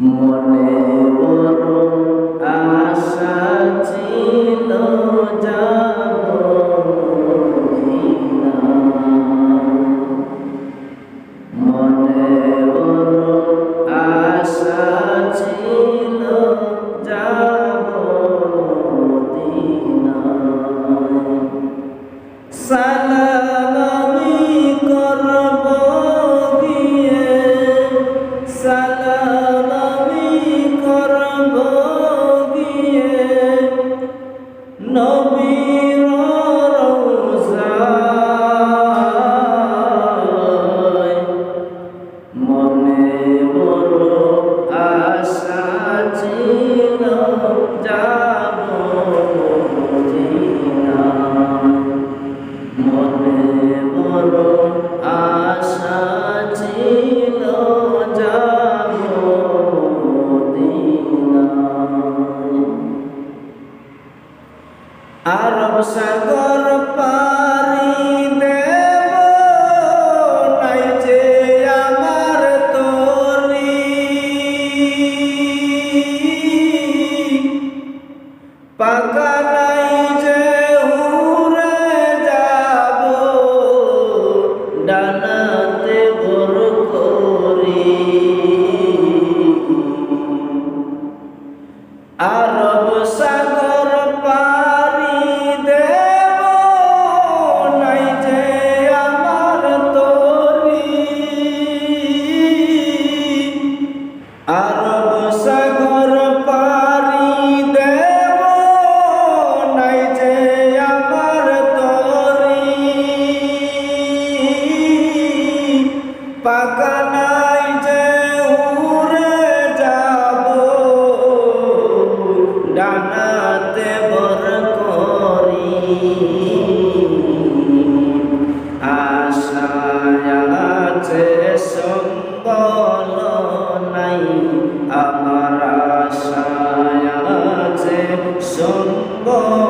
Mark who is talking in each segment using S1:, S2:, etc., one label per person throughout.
S1: মনে বড় আশা ছিল যাব মনে বড় আশা ছিল যাব সালাম আমি করব গিয়ে, সালাম Oh. সাগর পারি দেব নাই যে আমার তরি পাকানা 什么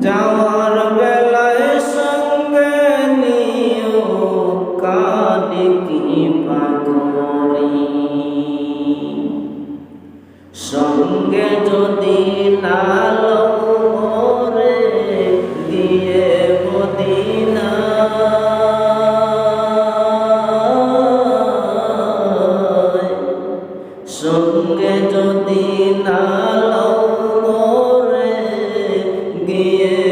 S1: যাওয়ার বেলায় সঙ্গে নিও কানে কি পাগরি। সঙ্গে যদি না yeah.